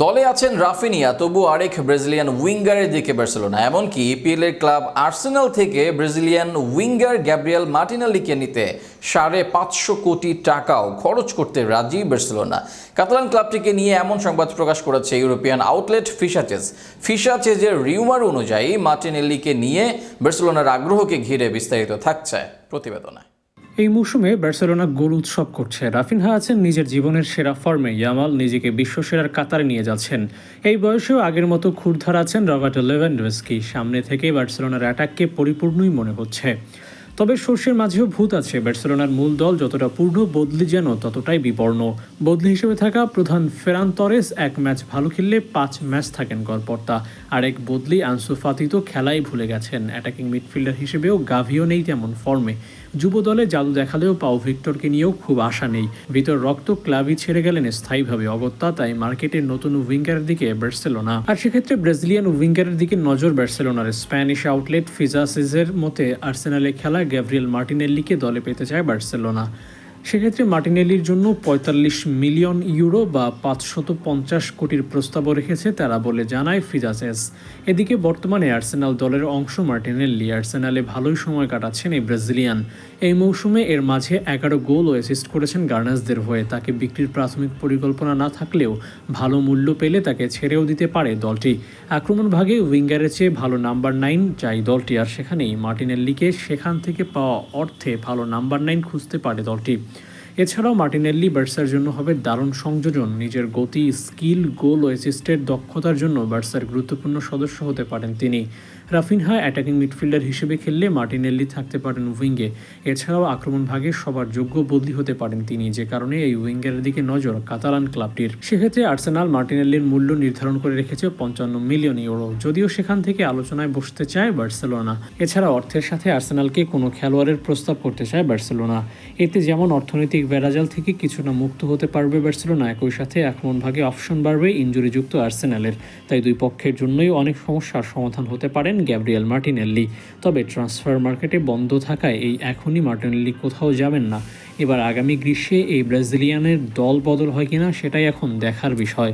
দলে আছেন রাফিনিয়া, তবু আরেক ব্রাজিলিয়ান উইঙ্গারের দিকে বার্সেলোনা। এমনকি ইপিএল এর ক্লাব আর্সেনাল থেকে ব্রাজিলিয়ান উইঙ্গার গ্যাব্রিয়েল মার্টিনালিকে নিতে সাড়ে পাঁচশো কোটি টাকাও খরচ করতে রাজি বার্সেলোনা। কাতালান ক্লাবটিকে নিয়ে এমন সংবাদ প্রকাশ করেছে ইউরোপিয়ান আউটলেট ফিশাচেস ফিশাচেজের রিউমার অনুযায়ী মার্টিনেল্লিকে নিয়ে বার্সেলোনার আগ্রহকে ঘিরে বিস্তারিত থাকছে প্রতিবেদনে। এই মৌসুমে বার্সেলোনা গোল উৎসব করছে। রাফিনহা আছেন নিজের জীবনের সেরা ফর্মে। ইয়ামাল নিজেকে বিশ্বসেরার কাতারে নিয়ে যাচ্ছেন। এই বয়সেও আগের মতো ক্ষুরধার আছেন রবার্ট লেভেন্ডোস্কি সামনে থেকে বার্সেলোনার অ্যাটাককে পরিপূর্ণই মনে হচ্ছে। তবে শস্যের মাঝেও ভূত আছে। বার্সেলোনার মূল দল যতটা পূর্ণ, বদলি যেন ততটাই বিবর্ণ। বদলি হিসেবে থাকা প্রধান ফেরান তরেস এক ম্যাচ ভালো খেললে পাঁচ ম্যাচ থাকেন গড়পর্তা। আর এক বদলি আনসু ফাতি তো খেলাই ভুলে গেছেন। অ্যাটাকিং মিডফিল্ডার হিসেবেও গাভিও নেই তেমন ফর্মে। যুব দলে জাদু দেখালেও পাও ভিক্টরকে নিয়েও খুব আশা নেই। ভিতর রক্ত ক্লাবই ছেড়ে গেলেন স্থায়ীভাবে অগত্যা, তাই মার্কেটের নতুন উইঙ্গারের দিকে বার্সেলোনা। আর সেক্ষেত্রে ব্রাজিলিয়ান উইঙ্গারের দিকে নজর বার্সেলোনার স্প্যানিশ আউটলেট ফিজাসিজের মতে আর্সেনালে খেলা গ্যাব্রিয়েল মার্টিনেল্লিকে দলে পেতে চায় বার্সেলোনা। সেক্ষেত্রে মার্টিনেলির জন্য পঁয়তাল্লিশ মিলিয়ন ইউরো বা পাঁচশত পঞ্চাশ কোটির প্রস্তাবও রেখেছে তারা বলে জানায় ফিজাসেস। এদিকে বর্তমানে আর্সেনাল দলের অংশ মার্টিনেল্লি আর্সেনালে ভালোই সময় কাটাচ্ছেন এই ব্রাজিলিয়ান। এই মৌসুমে এর মাঝে এগারো গোল ও অ্যাসিস্ট করেছেন গার্নাসদের হয়ে। তাকে বিক্রির প্রাথমিক পরিকল্পনা না থাকলেও ভালো মূল্য পেলে তাকে ছেড়েও দিতে পারে দলটি। আক্রমণ ভাগে উইঙ্গারের চেয়ে ভালো নাম্বার নাইন চাই দলটি। আর সেখানেই মার্টিনেল্লিকে সেখান থেকে পাওয়া অর্থে ভালো নাম্বার নাইন খুঁজতে পারে দলটি। এছাড়াও মার্টিনেল্লি বার্সার জন্য হবে দারুণ সংযোজন। নিজের গতি, স্কিল, গোল ও অ্যাসিস্টের দক্ষতার জন্য বার্সার গুরুত্বপূর্ণ সদস্য হতে পারেন তিনি। রাফিনহা অ্যাটাকিং মিডফিল্ডার হিসেবে খেললে মার্টিনেল্লি থাকতে পারেন উইঙ্গে। এছাড়াও আক্রমণ ভাগে সবার যোগ্য বদলি হতে পারেন তিনি, যে কারণে এই উইঙ্গের দিকে নজর কাতালান ক্লাবটির। সেক্ষেত্রে আর্সেনাল মার্টিনেল্লির মূল্য নির্ধারণ করে রেখেছে পঞ্চান্ন মিলিয়ন ইউরো, যদিও সেখান থেকে আলোচনায় বসতে চায় বার্সেলোনা। এছাড়া অর্থের সাথে আর্সেনালকে কোনো খেলোয়াড়ের প্রস্তাব করতে চায় বার্সেলোনা। এতে যেমন অর্থনৈতিক বেড়াজাল থেকে কিছুটা মুক্ত হতে পারবে বার্সেলোনা, একই সাথে আক্রমণ ভাগে অপশন বাড়বে ইঞ্জুরিযুক্ত আর্সেনালের। তাই দুই পক্ষের জন্যই অনেক সমস্যার সমাধান হতে পারেন গ্যাব্রিয়েল মার্টিনেল্লি। তবে ট্রান্সফার মার্কেটে বন্ধ থাকায় এই এখনই মার্টিনেল্লি কোথাও যাবেন না। এবার আগামী গ্রীষ্মে এই ব্রাজিলিয়ানের দল বদল হয় কিনা সেটাই এখন দেখার বিষয়।